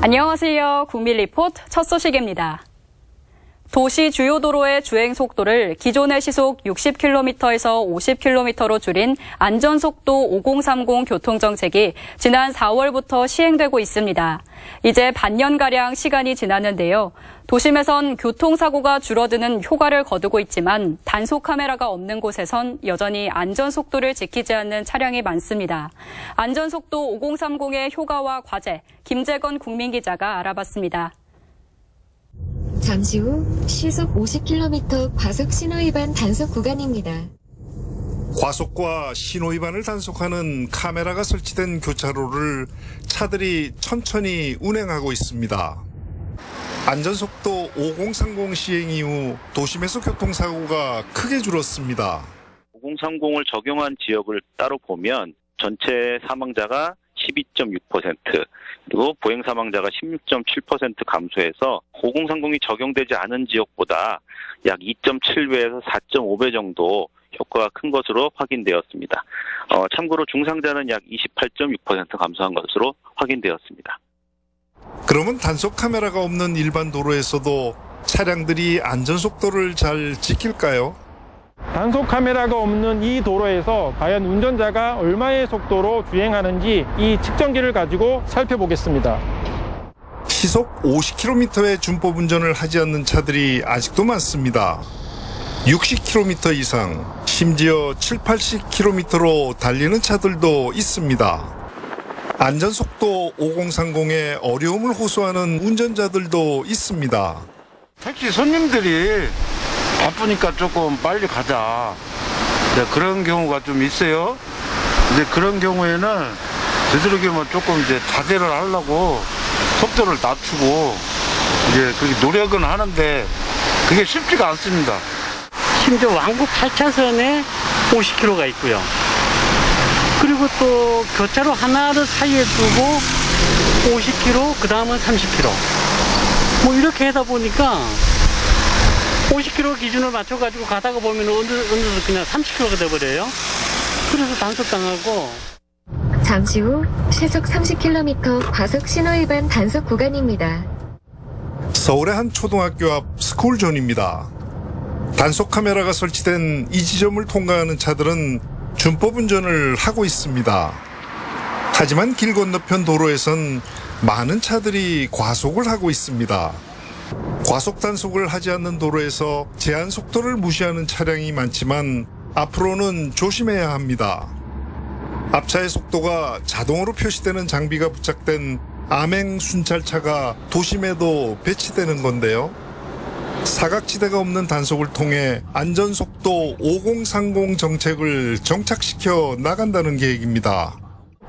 안녕하세요. 국민 리포트 첫 소식입니다. 도시 주요 도로의 주행 속도를 기존의 시속 60km에서 50km로 줄인 안전속도 5030 교통정책이 지난 4월부터 시행되고 있습니다. 이제 반년가량 시간이 지났는데요. 도심에선 교통사고가 줄어드는 효과를 거두고 있지만 단속 카메라가 없는 곳에선 여전히 안전속도를 지키지 않는 차량이 많습니다. 안전속도 5030의 효과와 과제, 김재건 국민기자가 알아봤습니다. 잠시 후 시속 50km 과속 신호 위반 단속 구간입니다. 과속과 신호 위반을 단속하는 카메라가 설치된 교차로를 차들이 천천히 운행하고 있습니다. 안전속도 5030 시행 이후 도심에서 교통사고가 크게 줄었습니다. 5030을 적용한 지역을 따로 보면 전체 사망자가 12.6% 그리고 보행 사망자가 16.7% 감소해서 5030이 적용되지 않은 지역보다 약 2.7배에서 4.5배 정도 효과가 큰 것으로 확인되었습니다. 어, 참고로 중상자는 약 28.6% 감소한 것으로 확인되었습니다. 그러면 단속 카메라가 없는 일반 도로에서도 차량들이 안전 속도를 잘 지킬까요? 단속 카메라가 없는 이 도로에서 과연 운전자가 얼마의 속도로 주행하는지 이 측정기를 가지고 살펴보겠습니다. 시속 50km의 준법 운전을 하지 않는 차들이 아직도 많습니다. 60km 이상, 심지어 7, 80km로 달리는 차들도 있습니다. 안전속도 5030에 어려움을 호소하는 운전자들도 있습니다. 택시 손님들이 바쁘니까 조금 빨리 가자. 네, 그런 경우가 좀 있어요. 이제 그런 경우에는 되도록이면 조금 이제 자제를 하려고 속도를 낮추고 이제 그렇게 노력은 하는데 그게 쉽지가 않습니다. 심지어 왕복 8차선에 50km가 있고요. 그리고 또 교차로 하나를 사이에 두고 50km, 그 다음은 30km. 뭐 이렇게 하다 보니까 50km 기준을 맞춰가지고 가다가 보면 어느, 어느 그냥 30km가 돼버려요. 그래서 단속당하고 잠시 후 시속 30km 과속 신호 위반 단속 구간입니다. 서울의 한 초등학교 앞 스쿨존입니다. 단속 카메라가 설치된 이 지점을 통과하는 차들은 준법 운전을 하고 있습니다. 하지만 길 건너편 도로에선 많은 차들이 과속을 하고 있습니다. 과속 단속을 하지 않는 도로에서 제한 속도를 무시하는 차량이 많지만 앞으로는 조심해야 합니다. 앞차의 속도가 자동으로 표시되는 장비가 부착된 암행 순찰차가 도심에도 배치되는 건데요. 사각지대가 없는 단속을 통해 안전속도 5030 정책을 정착시켜 나간다는 계획입니다.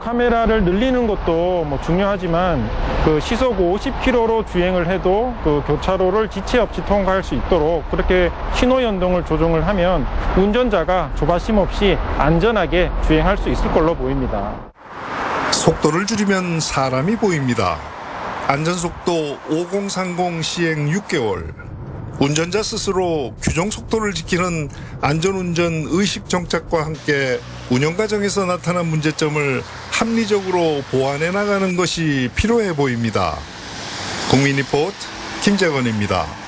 카메라를 늘리는 것도 뭐 중요하지만 그 시속 50km로 주행을 해도 그 교차로를 지체 없이 통과할 수 있도록 그렇게 신호 연동을 조정을 하면 운전자가 조바심 없이 안전하게 주행할 수 있을 걸로 보입니다. 속도를 줄이면 사람이 보입니다. 안전속도 5030 시행 6개월. 운전자 스스로 규정 속도를 지키는 안전운전 의식 정착과 함께 운영 과정에서 나타난 문제점을 합리적으로 보완해 나가는 것이 필요해 보입니다. 국민 리포트 김재건입니다.